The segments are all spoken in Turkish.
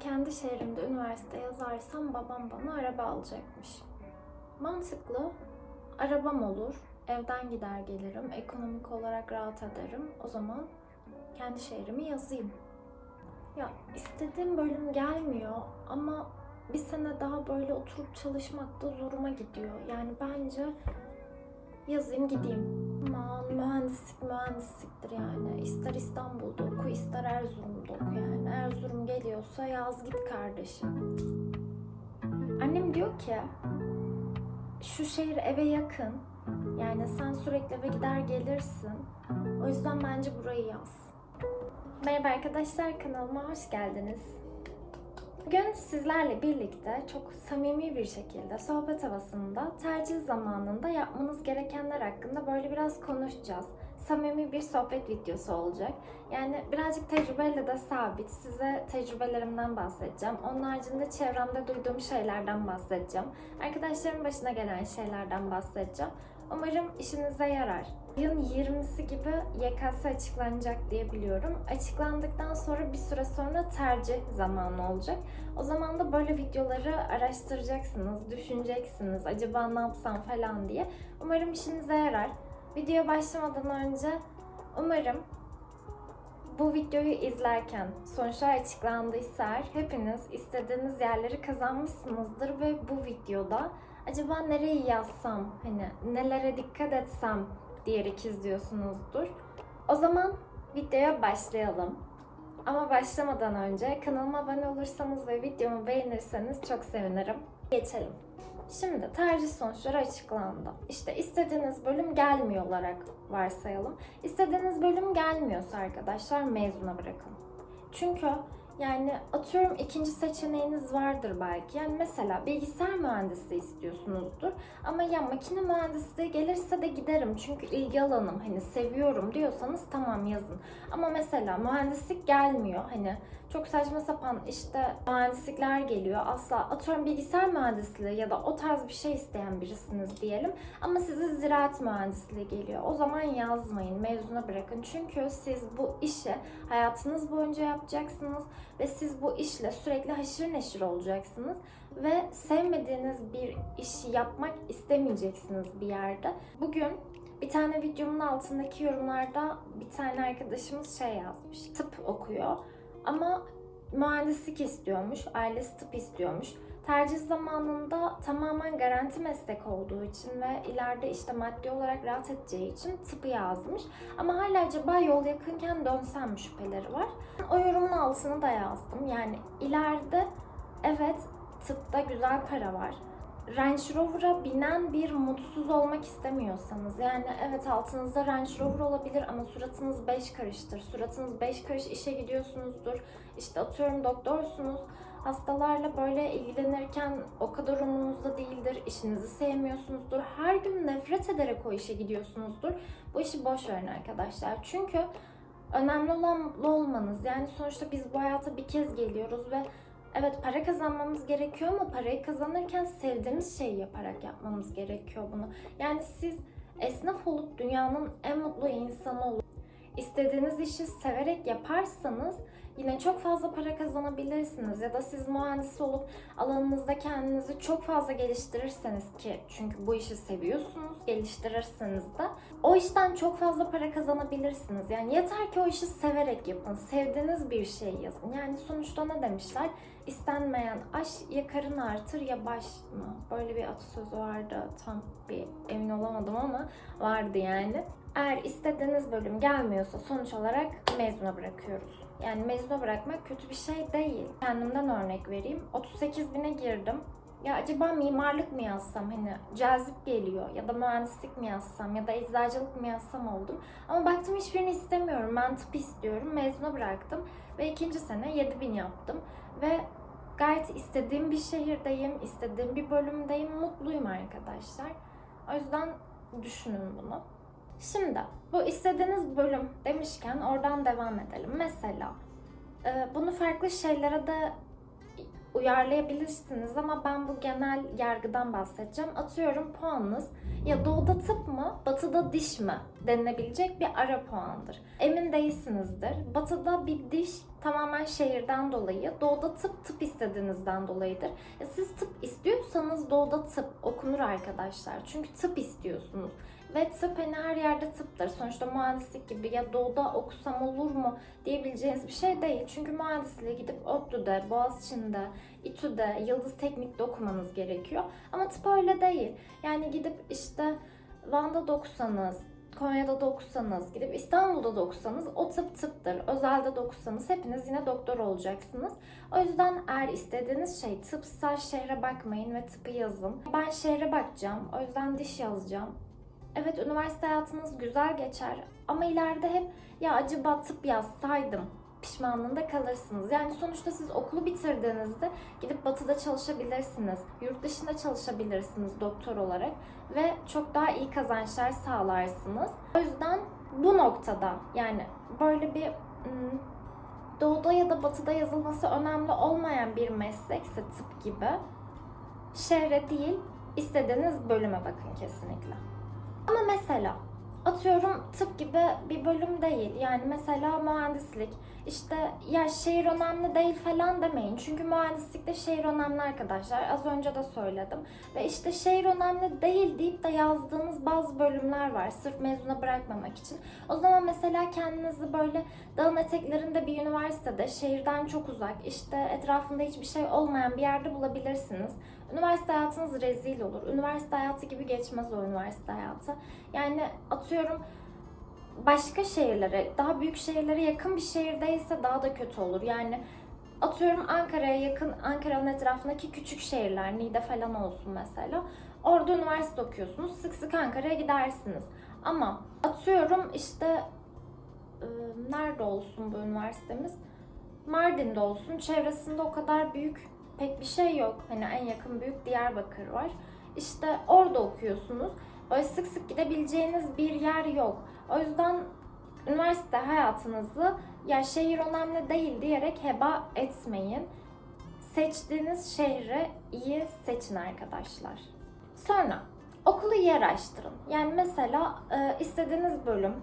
kendi şehrimde üniversite yazarsam babam bana araba alacakmış. Mantıklı. Arabam olur. Evden gider gelirim. Ekonomik olarak rahat ederim. O zaman kendi şehrimi yazayım. Ya istediğim bölüm gelmiyor ama bir sene daha böyle oturup çalışmak da zoruma gidiyor. Yani bence yazayım gideyim. Aman mühendislik mühendisliktir yani. İster İstanbul'da oku ister Erzurum'da oku yani. Erzurum geliyorsa yaz git kardeşim. Annem diyor ki şu şehir eve yakın. Yani sen sürekli eve gider gelirsin. O yüzden bence burayı yaz. Merhaba arkadaşlar kanalıma hoş geldiniz. Bugün sizlerle birlikte çok samimi bir şekilde sohbet havasında tercih zamanında yapmanız gerekenler hakkında böyle biraz konuşacağız. Samimi bir sohbet videosu olacak. Yani birazcık tecrübeyle de sabit. Size tecrübelerimden bahsedeceğim. Onun haricinde çevremde duyduğum şeylerden bahsedeceğim. Arkadaşlarımın başına gelen şeylerden bahsedeceğim. Umarım işinize yarar. Yılın 20'si gibi YKS açıklanacak diye biliyorum. Açıklandıktan sonra bir süre sonra tercih zamanı olacak. O zaman da böyle videoları araştıracaksınız, düşüneceksiniz. Acaba ne yapsam falan diye. Umarım işinize yarar. Videoya başlamadan önce umarım bu videoyu izlerken sonuçlar açıklandıysa eğer hepiniz istediğiniz yerleri kazanmışsınızdır ve bu videoda acaba nereyi yazsam, hani nelere dikkat etsem diyerek izliyorsunuzdur. O zaman videoya başlayalım. Ama başlamadan önce kanalıma abone olursanız ve videomu beğenirseniz çok sevinirim. Geçelim. Şimdi tercih sonuçları açıklandı. İşte istediğiniz bölüm gelmiyor olarak varsayalım. İstediğiniz bölüm gelmiyorsa arkadaşlar mezuna bırakın. Çünkü yani atıyorum ikinci seçeneğiniz vardır belki. Yani mesela bilgisayar mühendisliği istiyorsunuzdur. Ama ya makine mühendisliği gelirse de giderim. Çünkü ilgi alanım hani seviyorum diyorsanız tamam yazın. Ama mesela mühendislik gelmiyor. Hani çok saçma sapan işte mühendislikler geliyor. Asla atıyorum bilgisayar mühendisliği ya da o tarz bir şey isteyen birisiniz diyelim. Ama size ziraat mühendisliği geliyor. O zaman yazmayın, mezuna bırakın. Çünkü siz bu işi hayatınız boyunca yapacaksınız ve siz bu işle sürekli haşır neşir olacaksınız ve sevmediğiniz bir işi yapmak istemeyeceksiniz bir yerde. Bugün bir tane videomun altındaki yorumlarda bir tane arkadaşımız şey yazmış. Tıp okuyor ama mühendislik istiyormuş, ailesi tıp istiyormuş. Tercih zamanında tamamen garanti meslek olduğu için ve ileride işte maddi olarak rahat edeceği için tıpı yazmış. Ama hala acaba yol yakınken dönsem mi şüpheleri var. O yorumun altını da yazdım. Yani ileride evet tıpta güzel para var. Range Rover'a binen bir mutsuz olmak istemiyorsanız yani evet altınızda Range Rover olabilir ama suratınız beş karıştır. Suratınız beş karış işe gidiyorsunuzdur. İşte atıyorum doktorsunuz. Hastalarla böyle ilgilenirken o kadar umurunuzda değildir. işinizi sevmiyorsunuzdur. Her gün nefret ederek o işe gidiyorsunuzdur. Bu işi boş verin arkadaşlar. Çünkü önemli olan mutlu olmanız. Yani sonuçta biz bu hayata bir kez geliyoruz ve Evet para kazanmamız gerekiyor ama parayı kazanırken sevdiğimiz şeyi yaparak yapmamız gerekiyor bunu. Yani siz esnaf olup dünyanın en mutlu insanı olup istediğiniz işi severek yaparsanız yine çok fazla para kazanabilirsiniz. Ya da siz mühendis olup alanınızda kendinizi çok fazla geliştirirseniz ki çünkü bu işi seviyorsunuz, geliştirirseniz de o işten çok fazla para kazanabilirsiniz. Yani yeter ki o işi severek yapın. Sevdiğiniz bir şey yazın. Yani sonuçta ne demişler? İstenmeyen aş ya karın artır ya baş mı? Böyle bir atasözü vardı. Tam bir emin olamadım ama vardı yani. Eğer istediğiniz bölüm gelmiyorsa sonuç olarak mezuna bırakıyoruz. Yani mezuna bırakmak kötü bir şey değil. Kendimden örnek vereyim. 38 bine girdim. Ya acaba mimarlık mı yazsam hani cazip geliyor ya da mühendislik mi yazsam ya da eczacılık mı yazsam oldum. Ama baktım hiçbirini istemiyorum. Ben tıp istiyorum. Mezuna bıraktım ve ikinci sene 7000 yaptım ve gayet istediğim bir şehirdeyim, istediğim bir bölümdeyim, mutluyum arkadaşlar. O yüzden düşünün bunu. Şimdi bu istediğiniz bölüm demişken oradan devam edelim. Mesela e, bunu farklı şeylere de uyarlayabilirsiniz ama ben bu genel yargıdan bahsedeceğim. Atıyorum puanınız ya doğuda tıp mı, batıda diş mi denilebilecek bir ara puandır. Emin değilsinizdir. Batıda bir diş tamamen şehirden dolayı, doğuda tıp tıp istediğinizden dolayıdır. Ya siz tıp istiyorsanız doğuda tıp okunur arkadaşlar. Çünkü tıp istiyorsunuz. Ve tıp hani her yerde tıptır. Sonuçta mühendislik gibi ya doğuda okusam olur mu diyebileceğiniz bir şey değil. Çünkü mühendisliğe gidip ODTÜ'de, Boğaziçi'nde, İTÜ'de, Yıldız Teknik'te okumanız gerekiyor. Ama tıp öyle değil. Yani gidip işte Van'da da okusanız, Konya'da da okusanız, gidip İstanbul'da da okusanız o tıp tıptır. Özelde de okusanız hepiniz yine doktor olacaksınız. O yüzden eğer istediğiniz şey tıpsa şehre bakmayın ve tıpı yazın. Ben şehre bakacağım. O yüzden diş yazacağım. Evet üniversite hayatınız güzel geçer ama ileride hep ya acaba tıp yazsaydım pişmanlığında kalırsınız. Yani sonuçta siz okulu bitirdiğinizde gidip batıda çalışabilirsiniz. Yurt dışında çalışabilirsiniz doktor olarak ve çok daha iyi kazançlar sağlarsınız. O yüzden bu noktada yani böyle bir ım, doğuda ya da batıda yazılması önemli olmayan bir meslekse tıp gibi şehre değil istediğiniz bölüme bakın kesinlikle. Ama mesela atıyorum tıp gibi bir bölüm değil. Yani mesela mühendislik. İşte ya şehir önemli değil falan demeyin. Çünkü mühendislikte şehir önemli arkadaşlar. Az önce de söyledim. Ve işte şehir önemli değil deyip de yazdığınız bazı bölümler var. Sırf mezuna bırakmamak için. O zaman mesela kendinizi böyle dağın eteklerinde bir üniversitede, şehirden çok uzak, işte etrafında hiçbir şey olmayan bir yerde bulabilirsiniz. Üniversite hayatınız rezil olur. Üniversite hayatı gibi geçmez o üniversite hayatı. Yani atıyorum başka şehirlere, daha büyük şehirlere yakın bir şehirdeyse daha da kötü olur. Yani atıyorum Ankara'ya yakın, Ankara'nın etrafındaki küçük şehirler, Niğde falan olsun mesela. Orada üniversite okuyorsunuz, sık sık Ankara'ya gidersiniz. Ama atıyorum işte e, nerede olsun bu üniversitemiz? Mardin'de olsun, çevresinde o kadar büyük pek bir şey yok. Hani en yakın büyük Diyarbakır var. İşte orada okuyorsunuz. Böyle sık sık gidebileceğiniz bir yer yok. O yüzden üniversite hayatınızı ya şehir önemli değil diyerek heba etmeyin. Seçtiğiniz şehri iyi seçin arkadaşlar. Sonra okulu iyi araştırın. Yani mesela e, istediğiniz bölüm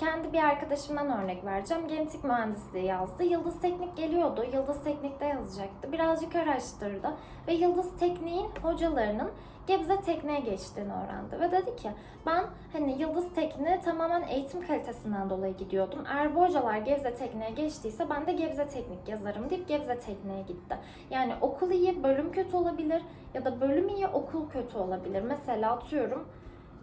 kendi bir arkadaşımdan örnek vereceğim. Genetik mühendisliği yazdı. Yıldız Teknik geliyordu. Yıldız Teknik'te yazacaktı. Birazcık araştırdı ve Yıldız Teknik'in hocalarının Gebze Teknik'e geçtiğini öğrendi ve dedi ki ben hani Yıldız Teknik'e tamamen eğitim kalitesinden dolayı gidiyordum. Eğer bu hocalar Gebze Teknik'e geçtiyse ben de Gebze Teknik yazarım deyip Gebze Teknik'e gitti. Yani okul iyi, bölüm kötü olabilir ya da bölüm iyi, okul kötü olabilir. Mesela atıyorum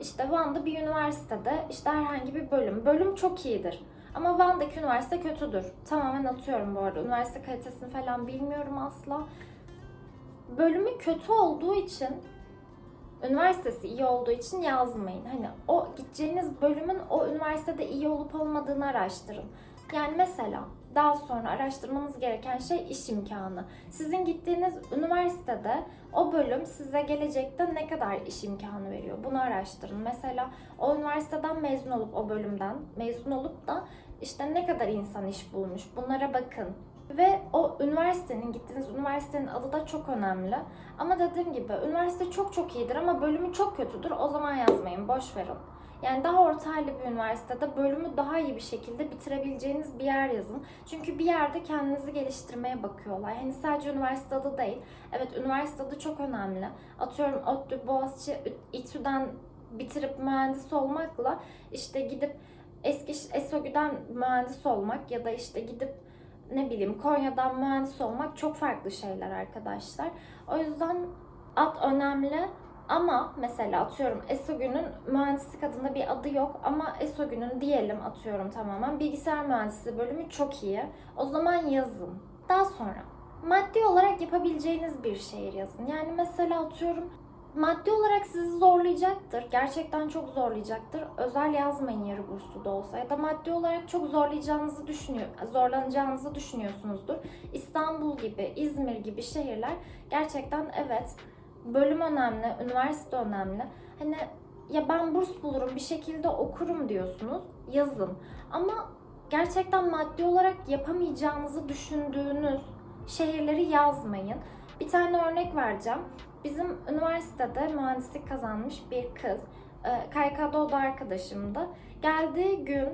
işte Van'da bir üniversitede işte herhangi bir bölüm. Bölüm çok iyidir. Ama Van'daki üniversite kötüdür. Tamamen atıyorum bu arada. Üniversite kalitesini falan bilmiyorum asla. Bölümü kötü olduğu için üniversitesi iyi olduğu için yazmayın. Hani o gideceğiniz bölümün o üniversitede iyi olup olmadığını araştırın. Yani mesela daha sonra araştırmanız gereken şey iş imkanı. Sizin gittiğiniz üniversitede o bölüm size gelecekte ne kadar iş imkanı veriyor? Bunu araştırın. Mesela o üniversiteden mezun olup o bölümden mezun olup da işte ne kadar insan iş bulmuş? Bunlara bakın. Ve o üniversitenin, gittiğiniz üniversitenin adı da çok önemli. Ama dediğim gibi üniversite çok çok iyidir ama bölümü çok kötüdür. O zaman yazmayın, boş verin. Yani daha orta halli bir üniversitede bölümü daha iyi bir şekilde bitirebileceğiniz bir yer yazın. Çünkü bir yerde kendinizi geliştirmeye bakıyorlar. Hani sadece üniversite adı değil. Evet üniversite adı çok önemli. Atıyorum ODTÜ, Boğaziçi, İTÜ'den bitirip mühendis olmakla işte gidip eski ESOGÜ'den mühendis olmak ya da işte gidip ne bileyim Konya'dan mühendis olmak çok farklı şeyler arkadaşlar. O yüzden ad önemli ama mesela atıyorum ESOGÜ'nün mühendislik adında bir adı yok ama ESOGÜ'nün diyelim atıyorum tamamen bilgisayar mühendisliği bölümü çok iyi. O zaman yazın. Daha sonra maddi olarak yapabileceğiniz bir şehir yazın. Yani mesela atıyorum maddi olarak sizi zorlayacaktır. Gerçekten çok zorlayacaktır. Özel yazmayın yarı burslu da olsa. Ya da maddi olarak çok zorlayacağınızı düşünüyor, zorlanacağınızı düşünüyorsunuzdur. İstanbul gibi, İzmir gibi şehirler gerçekten evet bölüm önemli, üniversite önemli. Hani ya ben burs bulurum, bir şekilde okurum diyorsunuz. Yazın. Ama gerçekten maddi olarak yapamayacağınızı düşündüğünüz şehirleri yazmayın. Bir tane örnek vereceğim. Bizim üniversitede mühendislik kazanmış bir kız. KYK'da o da arkadaşımdı. Geldiği gün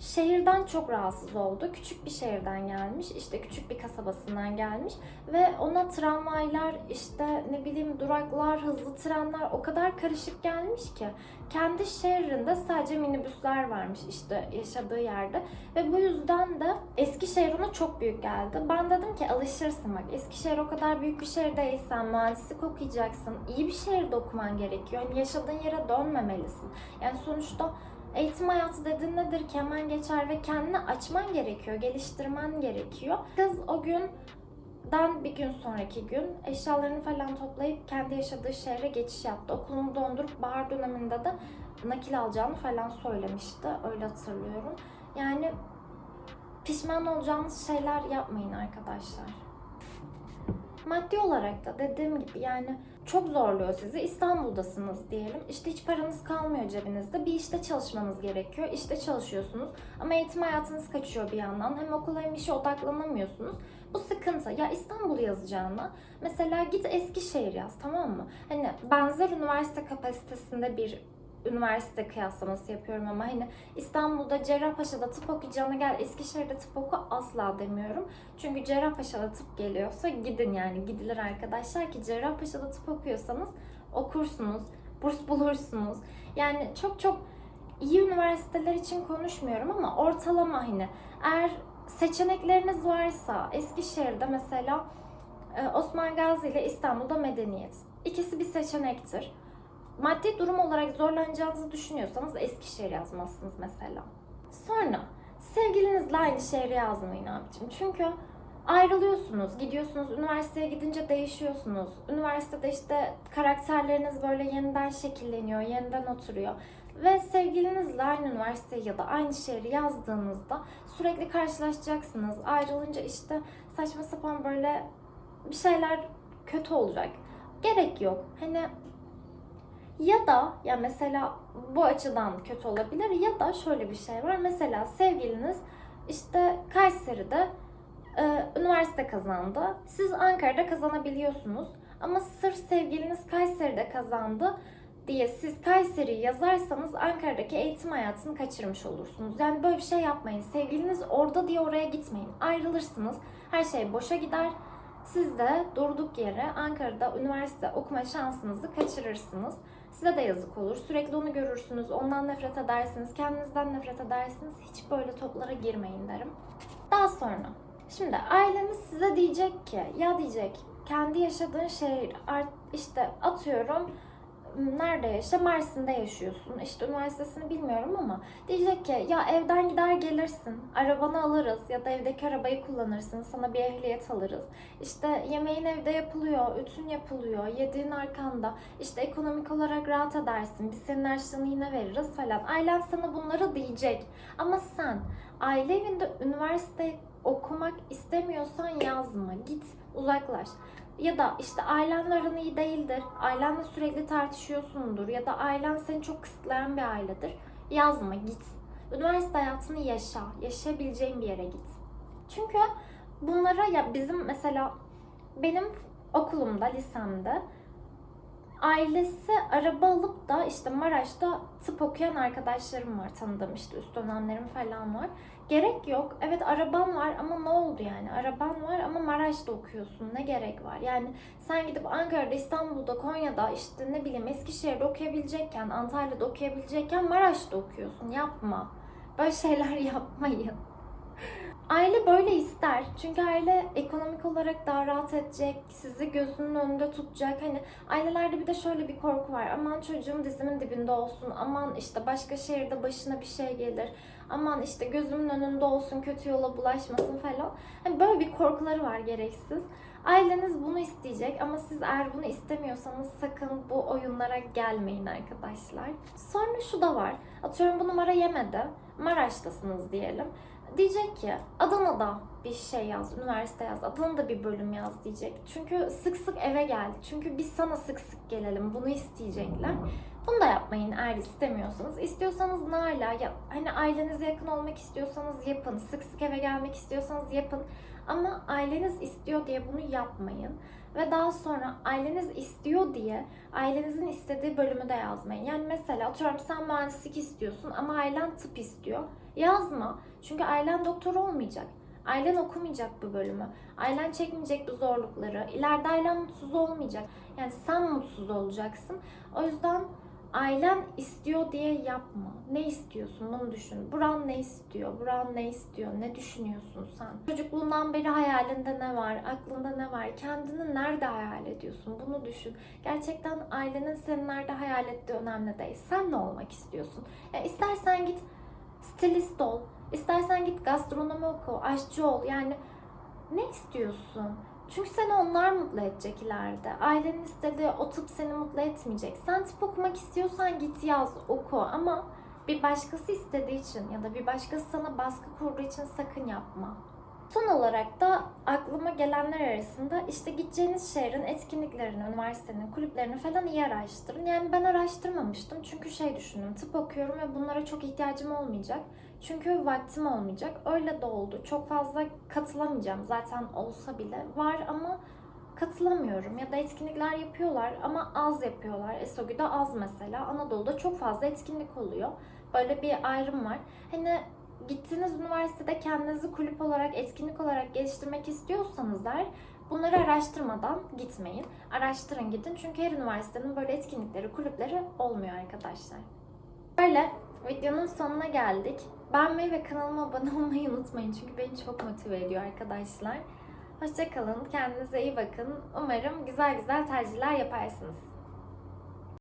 şehirden çok rahatsız oldu. Küçük bir şehirden gelmiş, işte küçük bir kasabasından gelmiş ve ona tramvaylar, işte ne bileyim duraklar, hızlı trenler o kadar karışık gelmiş ki kendi şehrinde sadece minibüsler varmış işte yaşadığı yerde ve bu yüzden de Eskişehir ona çok büyük geldi. Ben dedim ki alışırsın bak Eskişehir o kadar büyük bir şehir değilsen mühendislik okuyacaksın. iyi bir şehirde okuman gerekiyor. Hani yaşadığın yere dönmemelisin. Yani sonuçta Eğitim hayatı dediğin nedir ki geçer ve kendini açman gerekiyor, geliştirmen gerekiyor. Kız o günden bir gün sonraki gün eşyalarını falan toplayıp kendi yaşadığı şehre geçiş yaptı. Okulunu dondurup bahar döneminde de nakil alacağını falan söylemişti. Öyle hatırlıyorum. Yani pişman olacağınız şeyler yapmayın arkadaşlar. Maddi olarak da dediğim gibi yani çok zorluyor sizi. İstanbul'dasınız diyelim. İşte hiç paranız kalmıyor cebinizde. Bir işte çalışmanız gerekiyor. İşte çalışıyorsunuz. Ama eğitim hayatınız kaçıyor bir yandan. Hem okula hem işe odaklanamıyorsunuz. Bu sıkıntı. Ya İstanbul yazacağına mesela git Eskişehir yaz tamam mı? Hani benzer üniversite kapasitesinde bir üniversite kıyaslaması yapıyorum ama hani İstanbul'da Cerrahpaşa'da tıp okuyacağına gel Eskişehir'de tıp oku asla demiyorum. Çünkü Cerrahpaşa'da tıp geliyorsa gidin yani gidilir arkadaşlar ki Cerrahpaşa'da tıp okuyorsanız okursunuz, burs bulursunuz. Yani çok çok iyi üniversiteler için konuşmuyorum ama ortalama hani eğer seçenekleriniz varsa Eskişehir'de mesela e, Osman Gazi ile İstanbul'da Medeniyet. İkisi bir seçenektir maddi durum olarak zorlanacağınızı düşünüyorsanız Eskişehir yazmazsınız mesela. Sonra sevgilinizle aynı şehri yazmayın abicim. Çünkü ayrılıyorsunuz, gidiyorsunuz, üniversiteye gidince değişiyorsunuz. Üniversitede işte karakterleriniz böyle yeniden şekilleniyor, yeniden oturuyor. Ve sevgilinizle aynı üniversiteyi ya da aynı şehri yazdığınızda sürekli karşılaşacaksınız. Ayrılınca işte saçma sapan böyle bir şeyler kötü olacak. Gerek yok. Hani ya da ya mesela bu açıdan kötü olabilir ya da şöyle bir şey var. Mesela sevgiliniz işte Kayseri'de e, üniversite kazandı. Siz Ankara'da kazanabiliyorsunuz. Ama sırf sevgiliniz Kayseri'de kazandı diye siz Kayseri'yi yazarsanız Ankara'daki eğitim hayatını kaçırmış olursunuz. Yani böyle bir şey yapmayın. Sevgiliniz orada diye oraya gitmeyin. Ayrılırsınız. Her şey boşa gider. Siz de durduk yere Ankara'da üniversite okuma şansınızı kaçırırsınız. Size de yazık olur. Sürekli onu görürsünüz. Ondan nefret edersiniz. Kendinizden nefret edersiniz. Hiç böyle toplara girmeyin derim. Daha sonra. Şimdi aileniz size diyecek ki ya diyecek kendi yaşadığın şehir işte atıyorum nerede yaşa? Mersin'de yaşıyorsun. İşte üniversitesini bilmiyorum ama diyecek ki ya evden gider gelirsin. Arabanı alırız ya da evdeki arabayı kullanırsın. Sana bir ehliyet alırız. İşte yemeğin evde yapılıyor, ütün yapılıyor, yediğin arkanda. İşte ekonomik olarak rahat edersin. Biz senin harçlığını yine veririz falan. Ailen sana bunları diyecek. Ama sen aile evinde üniversite okumak istemiyorsan yazma. Git uzaklaş. Ya da işte ailenle aran iyi değildir. Ailenle sürekli tartışıyorsundur. Ya da ailen seni çok kısıtlayan bir ailedir. Yazma git. Üniversite hayatını yaşa. Yaşayabileceğin bir yere git. Çünkü bunlara ya bizim mesela benim okulumda, lisemde ailesi araba alıp da işte Maraş'ta tıp okuyan arkadaşlarım var tanıdığım işte üst dönemlerim falan var. Gerek yok. Evet araban var ama ne oldu yani? Araban var ama Maraş'ta okuyorsun. Ne gerek var? Yani sen gidip Ankara'da, İstanbul'da, Konya'da işte ne bileyim Eskişehir'de okuyabilecekken, Antalya'da okuyabilecekken Maraş'ta okuyorsun. Yapma. Böyle şeyler yapmayın. Aile böyle ister. Çünkü aile ekonomik olarak daha rahat edecek, sizi gözünün önünde tutacak. Hani ailelerde bir de şöyle bir korku var. Aman çocuğum dizimin dibinde olsun. Aman işte başka şehirde başına bir şey gelir. Aman işte gözümün önünde olsun, kötü yola bulaşmasın falan. Hani böyle bir korkuları var gereksiz. Aileniz bunu isteyecek ama siz eğer bunu istemiyorsanız sakın bu oyunlara gelmeyin arkadaşlar. Sonra şu da var. Atıyorum bu numara yemedi. Maraş'tasınız diyelim. Diyecek ki Adana'da bir şey yaz, üniversite yaz, Adana'da bir bölüm yaz diyecek. Çünkü sık sık eve geldi. Çünkü biz sana sık sık gelelim. Bunu isteyecekler. Bunu da yapmayın eğer istemiyorsanız. İstiyorsanız ne ala ya hani ailenize yakın olmak istiyorsanız yapın. Sık sık eve gelmek istiyorsanız yapın. Ama aileniz istiyor diye bunu yapmayın. Ve daha sonra aileniz istiyor diye ailenizin istediği bölümü de yazmayın. Yani mesela atıyorum sen mühendislik istiyorsun ama ailen tıp istiyor. Yazma. Çünkü ailen doktor olmayacak. Ailen okumayacak bu bölümü. Ailen çekmeyecek bu zorlukları. İleride ailen mutsuz olmayacak. Yani sen mutsuz olacaksın. O yüzden ailen istiyor diye yapma. Ne istiyorsun bunu düşün. Buran ne istiyor? Buran ne istiyor? Ne düşünüyorsun sen? Çocukluğundan beri hayalinde ne var? Aklında ne var? Kendini nerede hayal ediyorsun? Bunu düşün. Gerçekten ailenin seni nerede hayal ettiği önemli değil. Sen ne olmak istiyorsun? Ya istersen git stilist ol. İstersen git gastronomi oku, aşçı ol. Yani ne istiyorsun? Çünkü seni onlar mutlu edecek ileride. Ailenin istediği o tıp seni mutlu etmeyecek. Sen tıp okumak istiyorsan git yaz, oku ama bir başkası istediği için ya da bir başkası sana baskı kurduğu için sakın yapma. Son olarak da aklıma gelenler arasında işte gideceğiniz şehrin etkinliklerini, üniversitenin kulüplerini falan iyi araştırın. Yani ben araştırmamıştım çünkü şey düşündüm tıp okuyorum ve bunlara çok ihtiyacım olmayacak. Çünkü vaktim olmayacak. Öyle de oldu. Çok fazla katılamayacağım zaten olsa bile. Var ama katılamıyorum. Ya da etkinlikler yapıyorlar ama az yapıyorlar. ESOGÜ'de az mesela. Anadolu'da çok fazla etkinlik oluyor. Böyle bir ayrım var. Hani gittiğiniz üniversitede kendinizi kulüp olarak, etkinlik olarak geliştirmek istiyorsanız eğer bunları araştırmadan gitmeyin. Araştırın gidin çünkü her üniversitenin böyle etkinlikleri, kulüpleri olmuyor arkadaşlar. Böyle videonun sonuna geldik. Beğenmeyi ve kanalıma abone olmayı unutmayın çünkü beni çok motive ediyor arkadaşlar. Hoşçakalın, kendinize iyi bakın. Umarım güzel güzel tercihler yaparsınız.